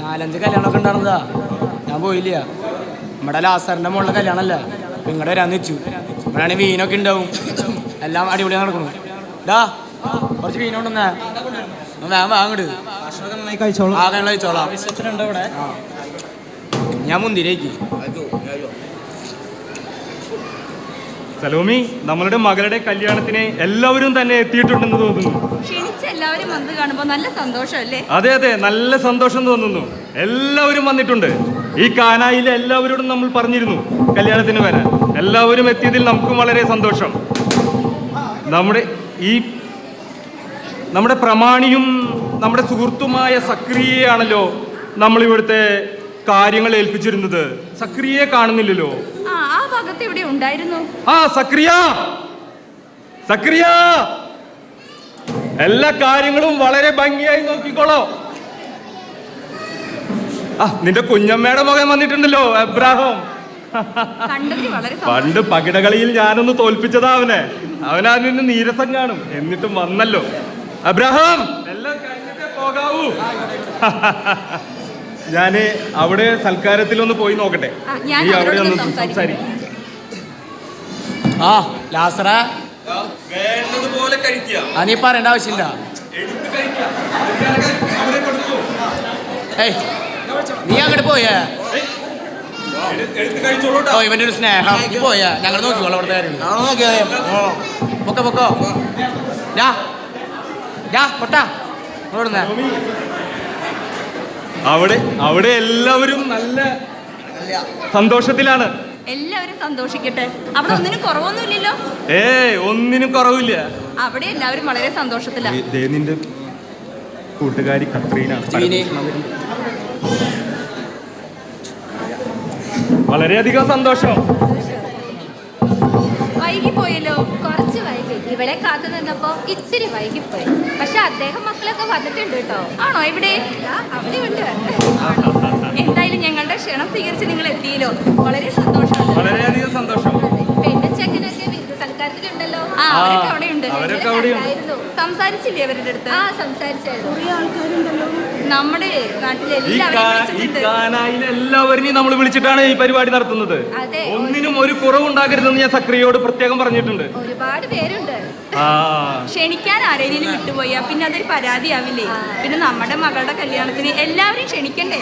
നാലഞ്ച് കല്യാണമൊക്കെ ഉണ്ടായിരുന്നതാ. ഞാൻ പോയില്ല. നമ്മുടെ ലാസറിന്റെ മുകളിലെ കല്യാണമല്ല? നിങ്ങളുടെ വരാന്ന് വെച്ചു ഇവിടെയാണ് വീനൊക്കെ ഉണ്ടാവും. എല്ലാം അടിപൊളി നടക്കണം ഡാ കുറച്ച് വീനുണ്ടെന്നാ വേഗം വാങ്ങട് കഴിച്ചോളാം ആകെ കഴിച്ചോളാം ആ. ഞാൻ മുന്തിരേക്ക് സലോമി നമ്മളുടെ മകളുടെ കല്യാണത്തിന് എല്ലാവരും തന്നെ എത്തിയിട്ടുണ്ടെന്ന് തോന്നുന്നു. ക്ഷണിച്ച എല്ലാവരും വന്ന് കാണുമ്പോൾ നല്ല സന്തോഷമല്ലേ? അതെ അതെ നല്ല സന്തോഷം തോന്നുന്നു. എല്ലാവരും വന്നിട്ടുണ്ട്. ഈ കാനായിലെ എല്ലാവരോടും നമ്മൾ പറഞ്ഞിരുന്നു കല്യാണത്തിന് വരാൻ. എല്ലാവരും എത്തിയതിൽ നമുക്കും വളരെ സന്തോഷം. നമ്മുടെ ഈ നമ്മുടെ പ്രമാണിയും നമ്മുടെ സുഹൃത്തുമായ സക്രിയയാണല്ലോ നമ്മൾ ഇവിടുത്തെ കാര്യങ്ങൾ ഏൽപ്പിച്ചിരുന്നത്. സക്രിയെ കാണുന്നില്ലല്ലോ. ആ ഭാഗത്ത് ഇവിടെ ഉണ്ടായിരുന്നു? ആ സക്രിയ! സക്രിയ! എല്ലാ കാര്യങ്ങളും വളരെ ഭംഗിയായി നോക്കിക്കോളോ. ആ നിന്റെ കുഞ്ഞമ്മയുടെ മകൻ വന്നിട്ടുണ്ടല്ലോ എബ്രാഹം. പണ്ട് പകിടകളിയിൽ ഞാനൊന്ന് തോൽപ്പിച്ചതാ അവനെ. അവനാ നിന്ന് നീരസം കാണും. എന്നിട്ടും വന്നല്ലോ. അബ്രഹാം! എല്ലാം കഴിഞ്ഞിട്ടേ പോകാവൂ. ഞാൻ അവിടെ സൽക്കാരത്തിലൊന്ന് പോയി നോക്കട്ടെ. നീ അവിടെ ഒന്ന് സംസാരിക്കാം. ആ ലാസറ. വേണ്ടതുപോലെ കഴിക്കുക. പറയേണ്ട ആവശ്യമില്ല. നീ അങ്ങോട്ട് പോയേ? ഓ ഇവന്റെ ഒരു സ്നേഹം. നീ പോയാ. ഞങ്ങൾ നോക്കിക്കോളാം അവിടുത്തെ കാര്യം. പൊക്കോ പൊക്കോ. ഞാ ഞാ പൊട്ടാ. ഇവിടുന്ന് അവിടെ അവിടെ എല്ലാവരും നല്ല സന്തോഷത്തിലാണ്. എല്ലാവരും സന്തോഷിക്കട്ടെ. അവിടെ ഒന്നിനും കുറവൊന്നുമില്ലല്ലോ. ഏ ഒന്നിനും കുറവില്ല. അവിടെ എല്ലാവരും വളരെ സന്തോഷത്തിലാണ് നിന്റെ കൂട്ടുകാരി കത്രീനാണ്. വളരെയധികം സന്തോഷം. വൈകി പോയല്ലോ കുറച്ച് വൈകി. ഇവിടെ കാത്തു നിന്നപ്പോ ഇച്ചിരി വൈകിപ്പോയി. പക്ഷെ അദ്ദേഹം മക്കളൊക്കെ വന്നിട്ടുണ്ട് കേട്ടോ. ആണോ ഇവിടെ? അവിടെ ഉണ്ട് എന്തായാലും ഞങ്ങളുടെ ക്ഷണം സ്വീകരിച്ച് നിങ്ങൾ എത്തിയല്ലോ. വളരെ സന്തോഷം വളരെയധികം സന്തോഷം. പെണ്ണും ചെക്കനൊക്കെ സൽക്കാരത്തിലുണ്ടല്ലോ. ആ അവരൊക്കെ അവിടെ ഉണ്ട്. സംസാരിച്ചില്ലേ അവരുടെ അടുത്ത്? ആ സംസാരിച്ചായിരുന്നു. നമ്മുടെ നാട്ടിലെ ഈ എല്ലാവരെയും നമ്മൾ വിളിച്ചിട്ടാണ് ഈ പരിപാടി നടത്തുന്നത്. ഒന്നിനും ഒരു കുറവുണ്ടാകരുതെന്ന് ഞാൻ സക്രിയോട് പ്രത്യേകം പറഞ്ഞിട്ടുണ്ട്. ഒരുപാട് പേരുണ്ട്. ആ. ക്ഷണിക്കാൻ ആരെങ്കിലും വിട്ടുപോയാ പിന്നെ അതൊരു പരാതിയാവില്ലേ? പിന്നെ നമ്മുടെ മകളുടെ കല്യാണത്തിന് എല്ലാവരും ക്ഷണിക്കണ്ടേ?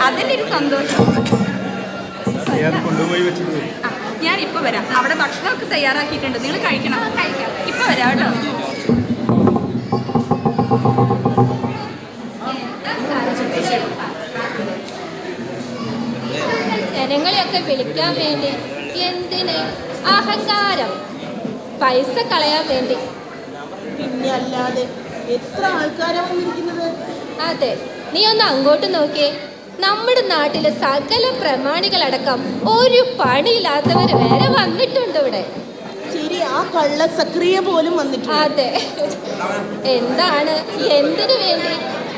അതിന്റെ ഒരു സന്തോഷം. ഞാൻ ഇപ്പൊ വരാം. അവിടെ ഭക്ഷണമൊക്കെ തയ്യാറാക്കിയിട്ടുണ്ട്. നിങ്ങൾ കഴിക്കണം. ഇപ്പൊ വരാം കേട്ടോ. ജനങ്ങളെയൊക്കെ വിളിക്കാൻ വേണ്ടി എന്തിന്? അഹങ്കാരം. പൈസ കളയാൻ വേണ്ടി. പിന്നെ അല്ലാതെ എത്ര വന്നിരിക്കുന്നത്? അതെ. നീ ഒന്ന് അങ്ങോട്ട് നോക്കിയേ. നമ്മുടെ നാട്ടിലെ സകല പ്രമാണികളടക്കം ഒരു പണിയില്ലാത്തവർ വരെ വന്നിട്ടുണ്ട് ഇവിടെ. ശരി ആ കള്ള സക്രിയ പോലും വന്നിട്ടുണ്ട്. അതെ. എന്താണ്? എന്തിനു വേണ്ടി?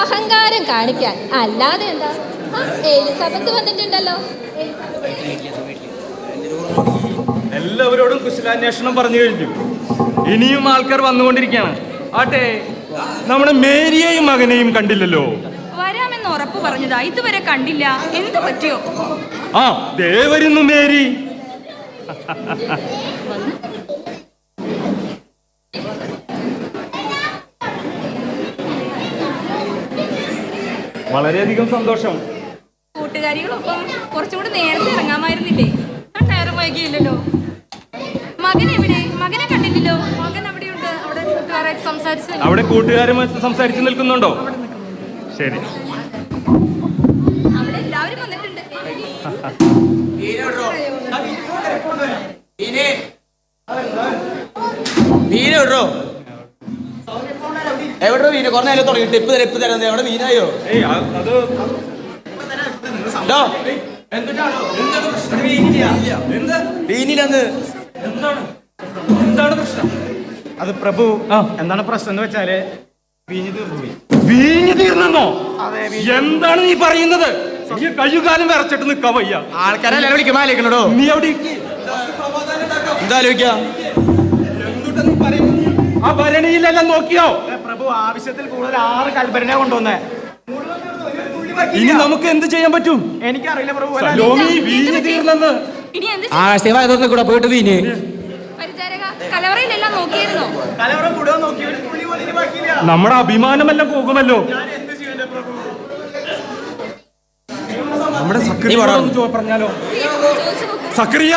അഹങ്കാരം കാണിക്കാൻ. അല്ലാതെ എന്താ? എലിസബത്ത് വന്നിട്ടുണ്ടല്ലോ. എല്ലാവരോടും കുശലാന്വേഷണം പറഞ്ഞു കഴിഞ്ഞു. ഇനിയും ആൾക്കാർ വന്നുകൊണ്ടിരിക്കുകയാണ്. ആട്ടെ നമ്മുടെ മേരിയെയും മകനെയും കണ്ടില്ലല്ലോ? വരാമെന്ന് ഉറപ്പ് പറഞ്ഞതാ. ഇതുവരെ കണ്ടില്ല. എന്ത് പറ്റിയോ? ആ ദേവരുന്നു മേരി. വളരെയധികം സന്തോഷം. കൂട്ടുകാരികളൊപ്പം കുറച്ചുകൂടി നേരത്തെ ഇറങ്ങാമായിരുന്നില്ലേ? വൈകിയില്ലല്ലോ. മകൻ എവിടെ? മകനെ കണ്ടില്ലല്ലോ. മകൻ അവിടെയുണ്ട്. അവിടെ കൂട്ടുകാരായിട്ട് സംസാരിച്ചു അവിടെ കൂട്ടുകാരുമായി സംസാരിച്ചു നിൽക്കുന്നുണ്ടോ? ശരി. അവിടെ എല്ലാവരും വന്നിട്ടുണ്ട്. മീന എവിടോ എവിടെ മീന കുറേ നേരം തുടങ്ങിയിട്ട് ഇപ്പ് തരാം ഇപ്പ് തരാം. എവിടെ മീനായോ? അത് ഡോ, മീനില്ലെന്ന് എന്താണ്? പ്രശ്നം? അത് പ്രഭു എന്താണ് പ്രശ്നം എന്ന് വെച്ചാൽ വീഞ്ഞു തീർന്നോ. എന്താണ് നീ പറയുന്നത്? ഈ കയ്യുകാലം വിറച്ചിട്ട് നിൽക്കാൻ വയ്യ. ആൾക്കാരെ വിളിക്കുമ്പോ ആലോചിക്കണോ നീ അവിടെ. എന്താ ആലോചിക്കാ? ആ ഭരണിയിലെല്ലാം നോക്കിയോ? പ്രഭു ആവശ്യത്തിൽ കൂടുതൽ ആറ് കൽപ്പരനെ കൊണ്ടുവന്നേ. ഇനി നമുക്ക് എന്ത് ചെയ്യാൻ പറ്റും? എനിക്കറിയില്ല പ്രഭു വീഞ്ഞു തീർന്നെന്ന്. വായതൊന്നും കൂടെ പോയിട്ട് ബാക്കിയില്ല. നമ്മുടെ അഭിമാനമെല്ലാം പോകുമല്ലോ. നമ്മുടെ പറഞ്ഞാലോ. സക്രിയ!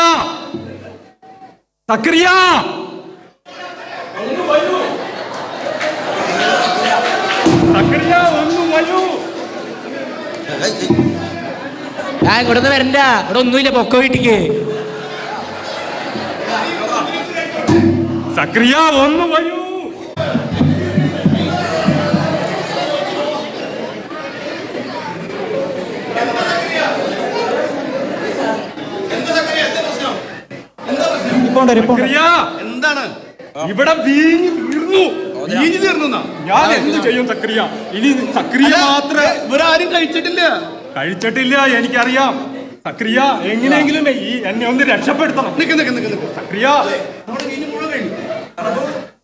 സക്രിയ! സക്രിയ ഒന്ന് വരൂ നിന്ന് വരണ്ട. ഇവിടെ ഒന്നുമില്ല പൊക്ക വീട്ടിക്ക്. സക്രിയ ഒന്ന് വരൂ. എന്താണ്? ഇവിടെ വീഞ്ഞ് വീർന്നു വീഞ്ഞു തീർന്നു ഞാൻ എന്ത് ചെയ്യും സക്രിയ? ഇനി സക്രിയ മാത്രമേ ഇവരാരും കഴിച്ചിട്ടില്ല. കഴിച്ചിട്ടില്ല എനിക്കറിയാം. സക്രിയ എങ്ങനെയെങ്കിലും ഈ എന്നെ ഒന്ന് രക്ഷപ്പെടുത്തണം. നിക്ക് നിക്ക് നിക്ക് നിക്ക്. സക്രിയ.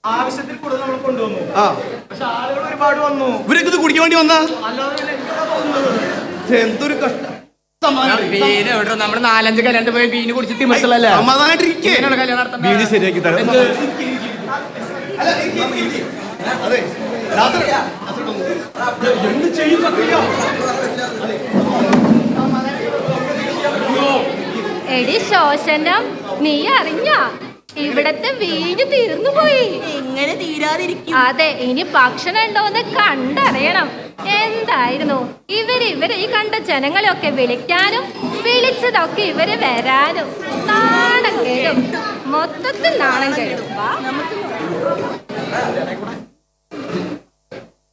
ആവശ്യത്തിൽ കൂടുതൽ നമ്മൾ കൊണ്ടുവന്നു. പക്ഷെ ആളുകൾ ഒരുപാട് വന്നു. ഇവരൊക്കെ ഇത് കുടിക്കാൻ വേണ്ടി വന്നാ? എന്തൊരു കഷ്ടം. നമ്മൾ നാലഞ്ച് കല്യാണ്ട് പോയി കുടിച്ച് തിമിർത്തലല്ലേ ശരിയാക്കി തരാം. എന്ത്? ചെയ്യും എടി ശോശനം നീ അറിഞ്ഞ? ഇവിടത്തെ വീഞ്ഞു തീർന്നു പോയി. എങ്ങനെ തീരാതിരിക്കും? അതെ ഇനി ഭക്ഷണം ഉണ്ടോന്ന് കണ്ടറിയണം. എന്തായിരുന്നു? ഇവർ ഇവർ ഈ കണ്ട ജനങ്ങളെയൊക്കെ വിളിക്കാനും വിളിച്ചതൊക്കെ ഇവർ വരാനും നാണം കേടും. മൊത്തത്തിൽ നാണം കേടും.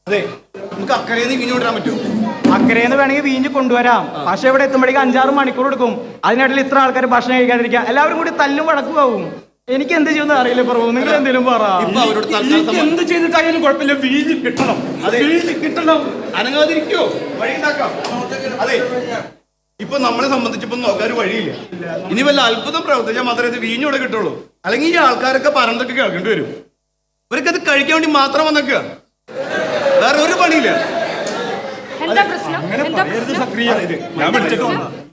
അതെ നമുക്ക് അക്കരയിൽ നിന്ന് വീഞ്ഞു കൊണ്ടുവരാൻ പറ്റുമോ? അക്കരയെന്ന് വേണമെങ്കിൽ വീഞ്ഞ് കൊണ്ടുവരാം. പക്ഷെ ഇവിടെ എത്തുമ്പോഴേക്കും അഞ്ചാറ് മണിക്കൂർ എടുക്കും. അതിനിടയിൽ ഇത്ര ആൾക്കാർ ഭക്ഷണം കഴിക്കാതിരിക്കാം എല്ലാവരും കൂടി തല്ലും വടക്കും പോകും എനിക്ക് എന്ത് ചെയ്യുന്ന അറിയില്ല പ്രഭു. നിങ്ങൾ എന്തെങ്കിലും പറ. എനിക്ക് എന്ത് ചെയ്തിട്ടായാലും കുഴപ്പമില്ല. വീഞ്ഞ് കിട്ടണം. വീഞ്ഞ് കിട്ടണം. അനങ്ങാതിരിക്കോ. അതെ. ഇപ്പൊ നമ്മളെ സംബന്ധിച്ചിപ്പോ നോക്കാൻ ഒരു വഴിയില്ല. ഇനി വല്ല അത്ഭുതം പ്രവർത്തിച്ചാൽ മാത്രമേ ഇത് വീഞ്ഞൂടെ കിട്ടുള്ളൂ. അല്ലെങ്കിൽ ഈ ആൾക്കാരൊക്കെ പറഞ്ഞതൊക്കെ കേൾക്കേണ്ടി വരും. ഇവരൊക്കെ അത് കഴിക്കാൻ വേണ്ടി മാത്രം വന്നേക്കുക വേറെ ഒരു പണിയില്ല. എന്താ പ്രശ്നം? എന്താ പ്രശ്നം.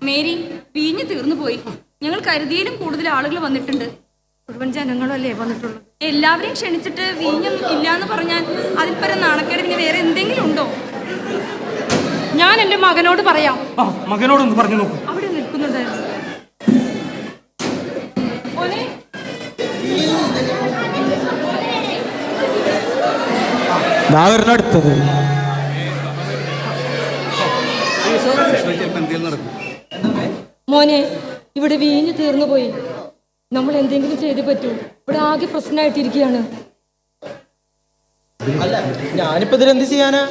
മേരി വീഞ്ഞ് തീർന്നു പോയി. ഞങ്ങൾ കരുതിയിലും കൂടുതൽ ആളുകൾ വന്നിട്ടുണ്ട്. മുഴുവൻ ജനങ്ങളല്ലേ വന്നിട്ടുള്ളത് എല്ലാവരെയും ക്ഷണിച്ചിട്ട് വീഞ്ഞൊന്നും ഇല്ലാന്ന് പറഞ്ഞാൽ അതിൽ പരം നാണക്കേട് പിന്നെ വേറെ എന്തെങ്കിലും ഉണ്ടോ? ഞാൻ എന്റെ മകനോട് പറയാം. മകനോട് ഒന്ന് പറഞ്ഞു നോക്കൂ. അവിടെ നിൽക്കുന്നുണ്ടായിരുന്നു മോനെ, എന്തെങ്കിലും നടക്കും. മോനെ ഇവിടെ വീഞ്ഞു തീർന്നു പോയി. നമ്മൾ എന്തെങ്കിലും ചെയ്തേ പറ്റൂ. ഇവിടെ ആകെ പ്രശ്നമായിട്ടിരിക്കുകയാണ്. അല്ല ഞാനിപ്പോ ഇതിൽ എന്ത് ചെയ്യാനാ?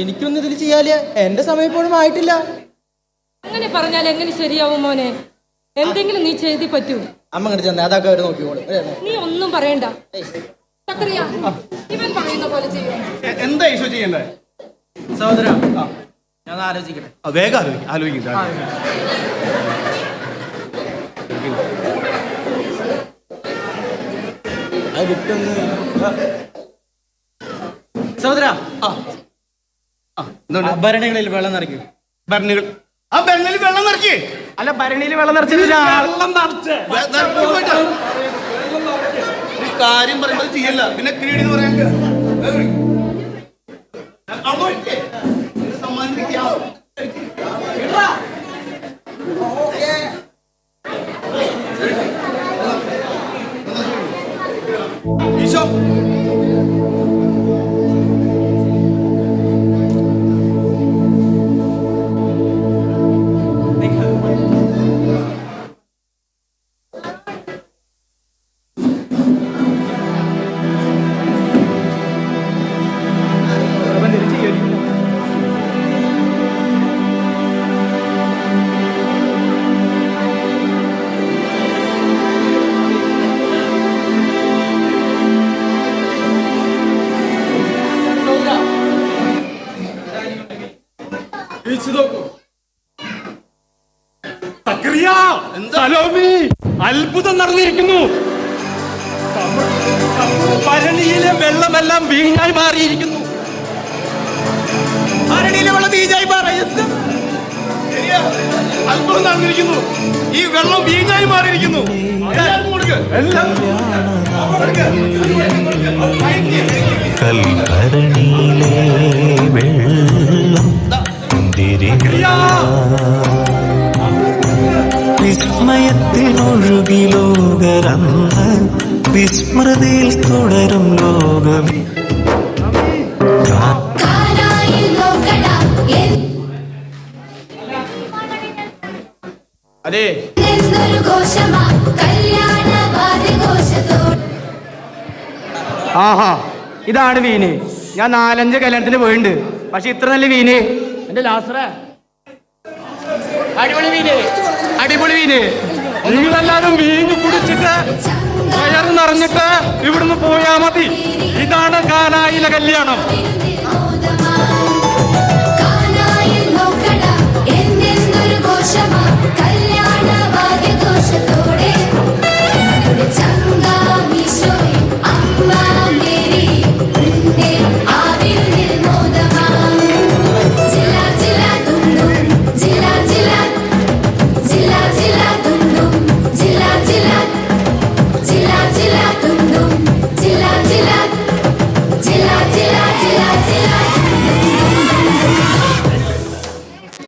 എനിക്കൊന്നും ഇതിൽ ചെയ്യാല്ല എന്റെ സമയം ഇപ്പോഴും ആയിട്ടില്ല. അങ്ങനെ പറഞ്ഞാൽ എങ്ങനെ ശരിയാവും മോനെ? എന്തെങ്കിലും നീ ചെയ്തേ പറ്റൂ. അമ്മ അങ്ങനെ ചെന്നേ അതൊക്കെ അവർ നോക്കിക്കോളും. നീ ഒന്നും പറയണ്ട. ഇവൻ പറയുന്ന പോലെ ചെയ്യും. എന്താ ഈശോ ചെയ്യണ്ടേ സഹോദര ഞാൻ ആലോചിക്കട്ടെ വേഗം ആലോചിക്കും ആലോചിക്കും സഹോദര ഭരണങ്ങളിൽ വെള്ളം നിറയ്ക്കും. ഭരണികൾ ആ ഭരണിയിൽ വെള്ളം നിറക്കി അല്ല ഭരണിയിൽ വെള്ളം നിറച്ചിട്ട് വെള്ളം നിറച്ച്. കാര്യം പറയുമ്പോൾ ചെയ്യല്ല. പിന്നെ ക്രീഡി എന്ന് പറയാൻ सम्मानित किया അത്ഭുതം നടന്നിരിക്കുന്നു. ഭരണിയിലെ വെള്ളമെല്ലാം വീഞ്ഞായി മാറിയിരിക്കുന്നു. ഭരണിയിലെ വെള്ളം പറയുന്നു ശരിയാ. അത്ഭുതം നടന്നിരിക്കുന്നു. ഈ വെള്ളം വീഞ്ഞായി മാറിയിരിക്കുന്നു. കൽഭരണിയിലെ വെള്ളം വിസ്മയത്തിൽ ഒഴുകി ലോകരന്ന് വിസ്മൃതിയിൽ തുടരും ലോകമേ. അതെ. ആഹാ ഇതാണ് വീന് ഞാൻ നാലഞ്ച് കല്യാണത്തിന് പോയിട്ടുണ്ട് പക്ഷെ ഇത്ര നല്ല വീന് എന്റെ ലാസറേ അടിപൊളി മീന് അടിപൊളി മീന് നിങ്ങളെല്ലാരും വീഞ്ഞ് കുടിച്ചിട്ട് വയറിന്നറിഞ്ഞിട്ട് ഇവിടുന്ന് പോയാ മതി. ഇതാണ് കാനായിലെ കല്യാണം. കല്യാണ ഭാഗ്യഘോഷത്തോ